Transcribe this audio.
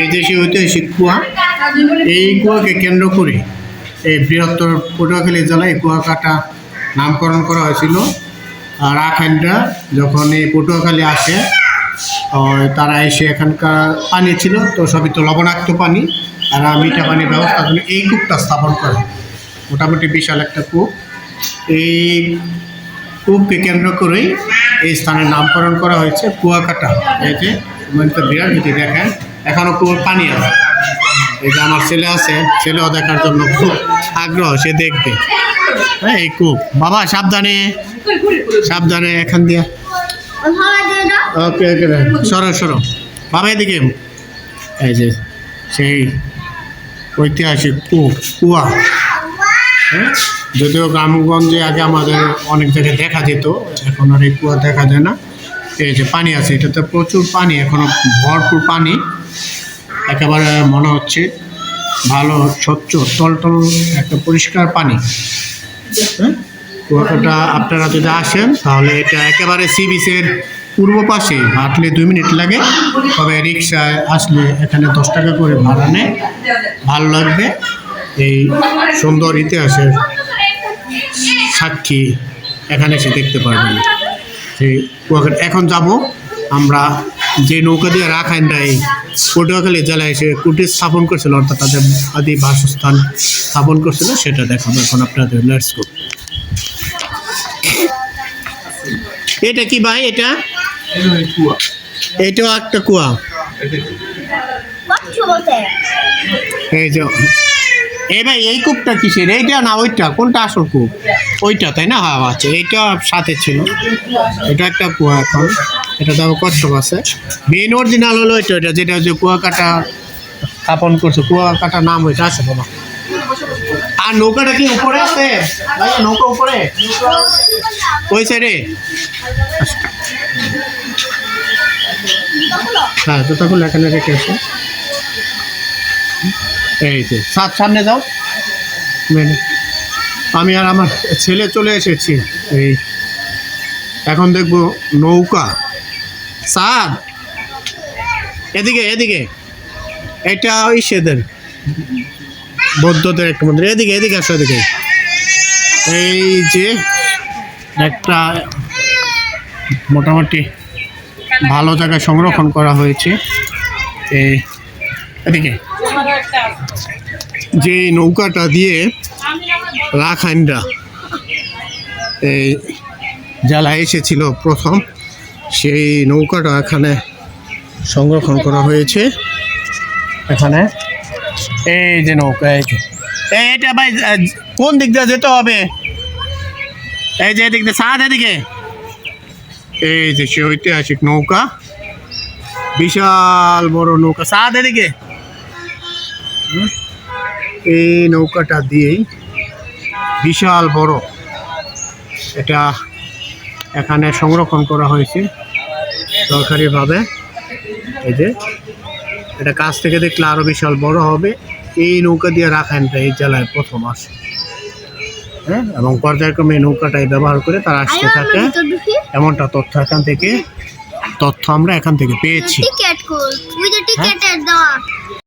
এই দেশে ঐতিহাসিক কুয়া, এই কুয়াকে কেন্দ্র করে এই বৃহত্তর পটুয়াখালী জেলায় কুয়াকাটা নামকরণ করা হয়েছিল। আর আখানরা যখন এই পটুয়াখালী আসে তারা এসে এখানকার পানি ছিল, তো সবই তো লবণাক্ত পানি, তারা মিঠা পানির ব্যবস্থা করে এই কূপটা স্থাপন করে। মোটামুটি বিশাল একটা কূপ। এই কূপকে কেন্দ্র করেই এই স্থানের নামকরণ করা হয়েছে কুয়াকাটা। এই যে বিরাট যদি দেখেন। এখনও কূপের পানি আছে। এই যে আমার ছেলে আছে, ছেলেও দেখার জন্য খুব আগ্রহ, সে দেখবে। হ্যাঁ এই কূপ বাবা, সাবধানে সাবধানে এখান দিয়ে। ওকে ওকে, সরো সরো। বাবা, এদিকে। এই যে সেই ঐতিহাসিক কূপ কুয়া। হ্যাঁ? যদিও গ্রামগঞ্জে আগে আমাদের অনেক জায়গায় দেখা যেত, এখন আর এই কুয়া দেখা যায় না। এই যে পানি আছে এটাতে প্রচুর পানি এখনও ভরপুর পানি। একেবারে মনে হচ্ছে ভালো স্বচ্ছ টলটল একটা পরিষ্কার পানি। হ্যাঁ কুয়াকাটা আপনারা যদি আসেন তাহলে এটা একেবারে সি বিচের পূর্ব পাশে হাঁটলে দুই মিনিট লাগে তবে রিক্সায় আসলে এখানে দশ টাকা করে ভাড়া নেয়। ভালো লাগবে এই সুন্দর ইতিহাসের সাক্ষী এখানে এসে দেখতে পারবেন। সেই কুয়াকাটা এখন যাব আমরা যে নৌকা দিয়ে রাখাইনরা এই পটুয়াখালী জেলায় এসে কুটির স্থাপন করছিল অর্থাৎ তাদের আদি বাসস্থান স্থাপন করছিল সেটা দেখাবো এখন আপনাদের লেটস গো এটা কি ভাই এটা? এটাও একটা কুয়া। এই যে এই ভাই, এই কূপটা কিসের? এইটা না, ওইটা। কোনটা আসল কূপ? ওইটা, তাই না? হ্যাঁ আচ্ছা এইটা সাথে ছিল। এটা একটা কুয়া এখন। এটা তো কষ্ট আছে। মেন অরিজিনাল হলো এটা এটা যেটা যে কুয়াকাটা স্থাপন করছে। কুয়াকাটা নাম ওইটা আছে বাবা। আর নৌকাটা কি উপরে আছে? ভাই, নৌকা উপরে? ওই সাইডে হ্যাঁ জুতাগুলো এখানে রেখে আসো। এই যে। সাত সামনে যাও মেনে। আমি আর আমার ছেলে চলে এসেছি। এই এখন দেখব নৌকা। সাদ এদিকে এদিকে। এটা ওই সেদের বৌদ্ধদের একটা মন্দির। এদিকে এদিকে আসো এদিকে। এই যে একটা মোটামুটি ভালো জায়গায় সংরক্ষণ করা হয়েছে। এই এদিকে। যে নৌকাটা দিয়ে রাখাইনরা এই জ্বালা এসেছিল প্রথম, সেই নৌকাটা এখানে সংরক্ষণ করা হয়েছে। এখানে এই যে নৌকা, এই যে। এটা ভাই কোন দিক দিয়ে যেতে হবে? এই যে এদিক দিয়ে সাদ এদিকে। এই যে সে ঐতিহাসিক নৌকা, বিশাল বড় নৌকা সাদ এদিকে? এই নৌকাটা দিয়েই বিশাল বড় এটা এখানে সংরক্ষণ করা হয়েছে সরকারিভাবে। এই যে এটা কাছ থেকে দেখলে আরও বিশাল বড় হবে। এই নৌকা দিয়ে রাখেন এই জেলায় প্রথম আসে। হ্যাঁ এবং পর্যায়ক্রমে এই নৌকাটাই ব্যবহার করে তারা আসতে থাকে। এমনটা তথ্য এখান থেকে তথ্য আমরা এখান থেকে পেয়েছি।